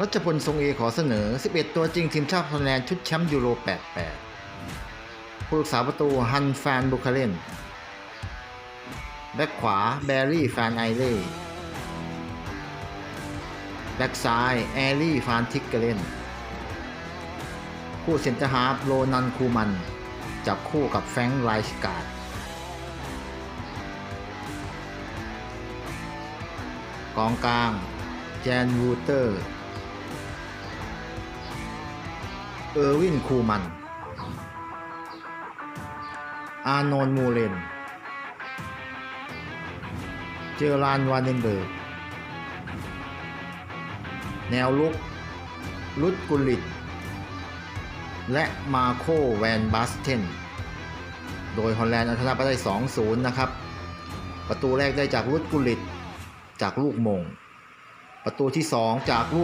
รัชพลทรงเอขอเสนอ 11 ตัวจริงทีมชาติฮอลแลนด์ชุดแชมป์ยูโร 88 ผู้รักษาประตูฮันฟานบุคาเลน แบ็คขวาแบรี่ฟานไอเล่ แบ็คซ้ายแอลลี่ฟานทิกเกเลน คู่เซนเตอร์ฮาร์ฟโรนันคูมัน จับคู่กับแฟรงค์ไลชการ์ดกองกลาง แจนวูเตอร์ เออร์วินคูมัน อานนท์มูเลนเจอรานวานเดนเบิร์ก แนวลุก ลุดกุลิต และมาโคแวนบาสเทน โดยฮอลแลนด์เอาชนะไปได้ 2-0 นะครับ ประตูแรกได้จากลุดกุลิต จากลูกมง ประตูที่ 2 จากลูก